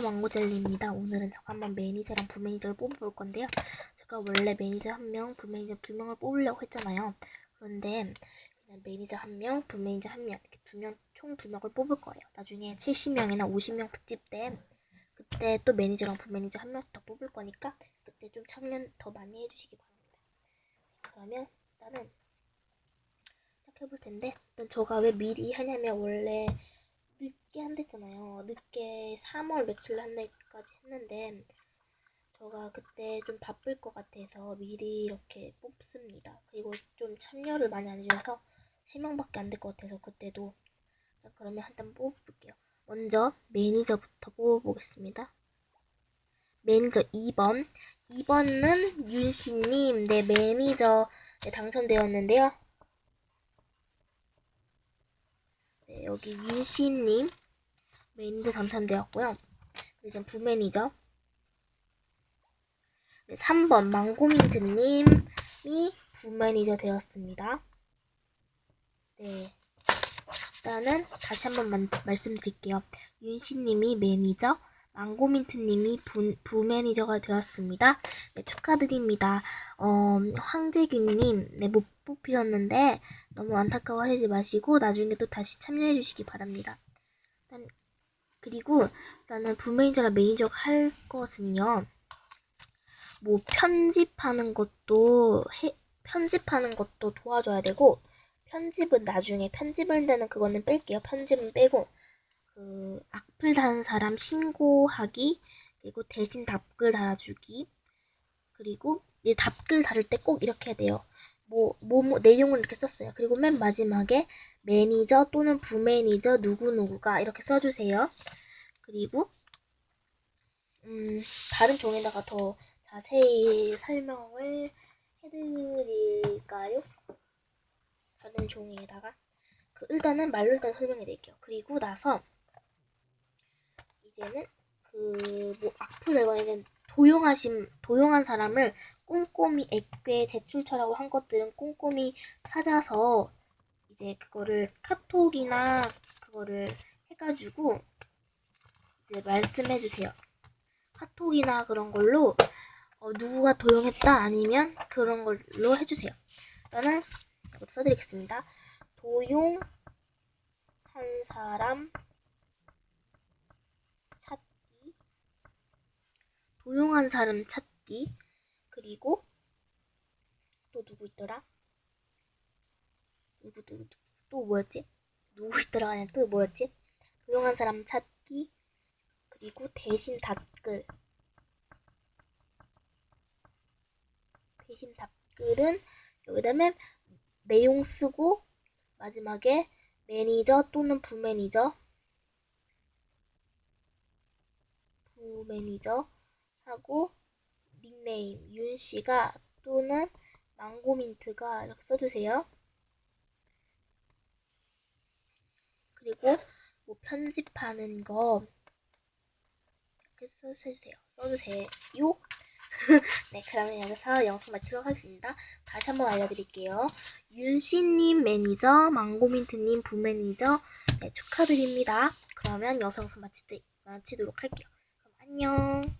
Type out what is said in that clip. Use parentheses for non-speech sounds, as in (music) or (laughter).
안녕하세요 망고 젤리입니다. 오늘은 제가 한번 매니저랑 부매니저를 뽑아볼 건데요. 제가 원래 매니저 한 명, 부매니저 두 명을 뽑으려고 했잖아요. 그런데 그냥 매니저 한 명, 부매니저 한 명 이렇게 두 명, 총 두 명을 뽑을 거예요. 나중에 70명이나 50명 특집 때 그때 또 매니저랑 부매니저 한 명씩 더 뽑을 거니까 그때 좀 참여 더 많이 해주시기 바랍니다. 그러면 일단은 시작해볼 텐데 일단 제가 왜 미리 하냐면 원래 늦게 한댔잖아요. 늦게 3월 며칠 한 날까지 했는데 제가 그때 좀 바쁠 것 같아서 미리 이렇게 뽑습니다. 그리고 좀 참여를 많이 안 해주셔서 3명밖에 안 될 것 같아서 그때도 자, 그러면 한번 뽑아볼게요. 먼저 매니저부터 뽑아보겠습니다. 매니저 2번 2번은 윤씨님 네 매니저 네, 당첨되었는데요. 네, 여기 윤씨님 매니저 당첨되었고요. 이제 부매니저. 네, 3번 망고민트님이 부매니저 되었습니다. 네. 일단은 다시 한번 만- 말씀드릴게요. 윤씨님이 매니저, 망고민트님이 부, 부매니저가 되었습니다. 네, 축하드립니다. 어, 황재균님, 네, 못 뽑히셨는데 너무 안타까워하지 마시고 나중에 또 다시 참여해 주시기 바랍니다. 일단 그리고 일단은 부매니저랑 매니저가 할 것은요. 뭐 편집하는 것도 해, 편집하는 것도 도와줘야 되고 편집은 나중에 편집을 되는 그거는 뺄게요. 편집은 빼고 그 악플 다는 사람 신고하기 그리고 대신 답글 달아주기 그리고 이 답글 다를 때꼭 이렇게 해야 돼요. 뭐, 뭐, 뭐, 내용을 이렇게 썼어요. 그리고 맨 마지막에 매니저 또는 부매니저 누구누구가 이렇게 써주세요. 그리고, 음, 다른 종에다가 더 자세히 설명을 해드릴까요? 다른 종이에다가. 그, 일단은 말로 일단 설명해 드릴게요. 그리고 나서, 이제는 그, 뭐, 악플 내거에는 도용하신, 도용한 사람을 꼼꼼히 액괴 제출처라고 한 것들은 꼼꼼히 찾아서 이제 그거를 카톡이나 그거를 해가지고 이제 말씀해 주세요. 카톡이나 그런 걸로 어, 누구가 도용했다 아니면 그런 걸로 해주세요. 저는 써드리겠습니다. 도용한 사람 찾기 도용한 사람 찾기 그리고 또 누구 있더라? 누구 누구 또 뭐였지? 누구 있더라? 아니 또 뭐였지? 조용한 사람 찾기 그리고 대신 답글 대신 답글은 여기다가 내용 쓰고 마지막에 매니저 또는 부매니저 부매니저 하고 닉네임 윤 씨가 또는 망고민트가 이렇게 써주세요. 그리고 뭐 편집하는 거 이렇게 써주세요. 써주세요. (laughs) 네, 그러면 여기서 영상 마치도록 하겠습니다. 다시 한번 알려드릴게요. 윤씨님 매니저, 망고민트님 부매니저, 네, 축하드립니다. 그러면 영상 마치, 마치도록 할게요. 그럼 안녕.